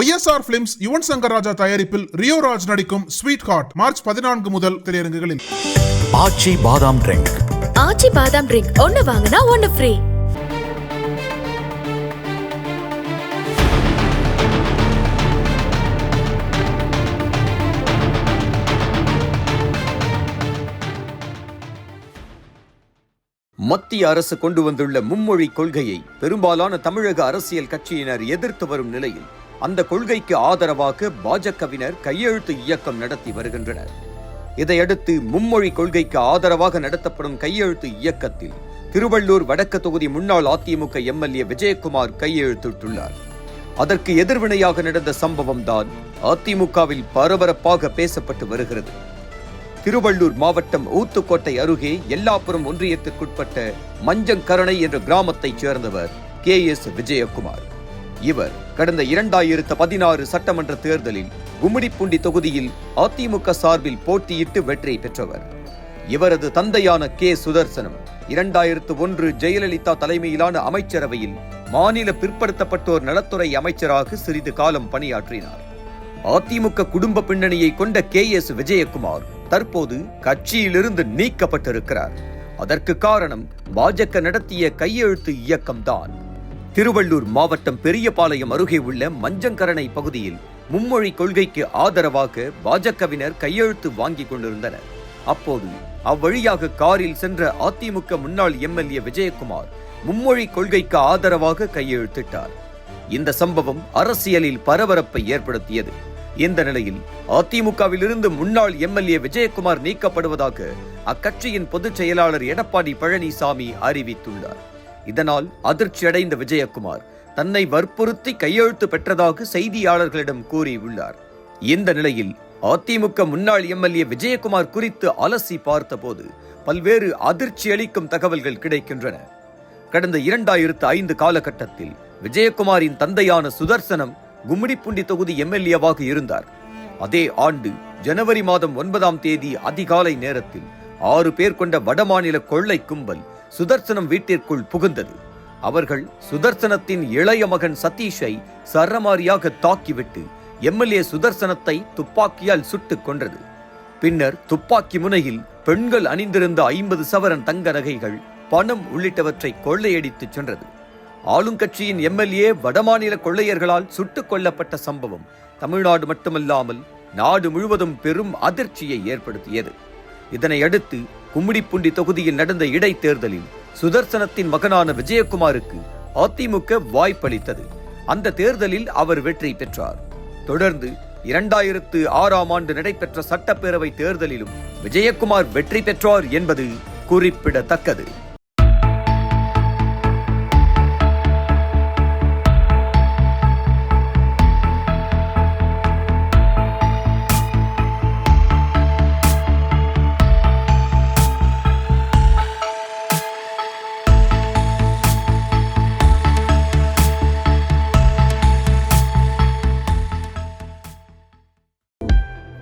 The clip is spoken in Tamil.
ஒய்எஸ்ஆர் பிலிம்ஸ் யுவன் சங்கர் ராஜா தயாரிப்பில் ரியோ ராஜ் நடிக்கும் ஸ்வீட் ஹார்ட் மார்ச் பதினான்கு முதல் திரையரங்குகளில். ஆச்சி பாதாம் ட்ரிங்க். ஆச்சி பாதாம் ட்ரிங்க். ஒன்னு வாங்கினா ஒன்னு ஃப்ரீ மத்திய அரசு கொண்டு வந்துள்ள மும்மொழி கொள்கையை பெரும்பாலான தமிழக அரசியல் கட்சியினர் எதிர்த்து வரும் நிலையில் அந்த கொள்கைக்கு ஆதரவாக பாஜகவினர் கையெழுத்து இயக்கம் நடத்தி வருகின்றனர். இதையடுத்து மும்மொழி கொள்கைக்கு ஆதரவாக நடத்தப்படும் கையெழுத்து இயக்கத்தில் திருவள்ளூர் வடக்கு தொகுதி முன்னாள் அதிமுக எம்எல்ஏ விஜயகுமார் கையெழுத்திட்டுள்ளார். அதற்கு எதிர்வினையாக நடந்த சம்பவம் தான் அதிமுகவில் பரபரப்பாக பேசப்பட்டு வருகிறது. திருவள்ளூர் மாவட்டம் ஊத்துக்கோட்டை அருகே எல்லாப்புறம் ஒன்றியத்திற்குட்பட்ட மஞ்சங்கரணை என்ற கிராமத்தைச் சேர்ந்தவர் கே எஸ் விஜயகுமார். இவர் கடந்த இரண்டாயிரத்து பதினாறு சட்டமன்ற தேர்தலில் கும்மிடிப்பூண்டி தொகுதியில் அதிமுக சார்பில் போட்டியிட்டு வெற்றி பெற்றவர். இவரது தந்தையான கே. சுதர்சனம் இரண்டாயிரத்து ஒன்று ஜெயலலிதா தலைமையிலான அமைச்சரவையில் மாநில பிற்படுத்தப்பட்டோர் நலத்துறை அமைச்சராக சிறிது காலம் பணியாற்றினார். அதிமுக குடும்ப பின்னணியை கொண்ட கே. எஸ். விஜயகுமார் தற்போது கட்சியிலிருந்து நீக்கப்பட்டிருக்கிறார். அதற்கு காரணம் பாஜக நடத்திய கையெழுத்து இயக்கம்தான். திருவள்ளூர் மாவட்டம் பெரியபாளையம் அருகே உள்ள மஞ்சங்கரணை பகுதியில் மும்மொழி கொள்கைக்கு ஆதரவாக பாஜகவினர் கையெழுத்து வாங்கிக் கொண்டிருந்தனர். அப்போது அவ்வழியாக காரில் சென்ற அதிமுக முன்னாள் எம்எல்ஏ விஜயகுமார் மும்மொழி கொள்கைக்கு ஆதரவாக கையெழுத்திட்டார். இந்த சம்பவம் அரசியலில் பரபரப்பை ஏற்படுத்தியது. இந்த நிலையில் அதிமுகவில் இருந்து முன்னாள் எம்எல்ஏ விஜயகுமார் நீக்கப்படுவதாக அக்கட்சியின் பொதுச் செயலாளர் எடப்பாடி பழனிசாமி அறிவித்துள்ளார். இதனால் அதிர்ச்சியடைந்த விஜயகுமார் தன்னை வற்புறுத்தி கையெழுத்து பெற்றதாக செய்தியாளர்களிடம் கூறியுள்ளார். இந்த நிலையில் அதிமுக முன்னாள் எம்எல்ஏ விஜயகுமார் குறித்து அலசி பார்த்தபோது பல்வேறு அதிர்ச்சி அளிக்கும் தகவல்கள் கிடைக்கின்றன. கடந்த இரண்டாயிரத்து ஐந்து காலகட்டத்தில் விஜயகுமாரின் தந்தையான சுதர்சனம் கும்மிடிப்பூண்டி தொகுதி எம்எல்ஏவாக இருந்தார். அதே ஆண்டு ஜனவரி மாதம் ஒன்பதாம் தேதி அதிகாலை நேரத்தில் ஆறு பேர் கொண்ட வடமாநில கொள்ளை கும்பல் சுதர்சனம் வீட்டிற்குள் புகுந்தது. அவர்கள் சுதர்சனத்தின் இளைய மகன் சதீஷை சரமாரியாக தாக்கிவிட்டு எம்எல்ஏ சுதர்சனத்தை துப்பாக்கியால் சுட்டுக் கொன்றது. பின்னர் துப்பாக்கி முனையில் பெண்கள் அணிந்திருந்த ஐம்பது சவரன் தங்க நகைகள் பணம் உள்ளிட்டவற்றை கொள்ளையடித்துச் சென்றது. ஆளுங்கட்சியின் எம்எல்ஏ வடமாநில கொள்ளையர்களால் சுட்டுக் கொல்லப்பட்ட சம்பவம் தமிழ்நாடு மட்டுமல்லாமல் நாடு முழுவதும் பெரும் அதிர்ச்சியை ஏற்படுத்தியது. இதனை அடுத்து கும்மிடிப்பூண்டி தொகுதியில் நடந்த இடைத்தேர்தலில் சுதர்சனத்தின் மகனான விஜயகுமாருக்கு அதிமுக வாய்ப்பளித்தது. அந்த தேர்தலில் அவர் வெற்றி பெற்றார். தொடர்ந்து இரண்டாயிரத்து ஆறாம் ஆண்டு நடைபெற்ற சட்டப்பேரவை தேர்தலிலும் விஜயகுமார் வெற்றி பெற்றார் என்பது குறிப்பிடத்தக்கது.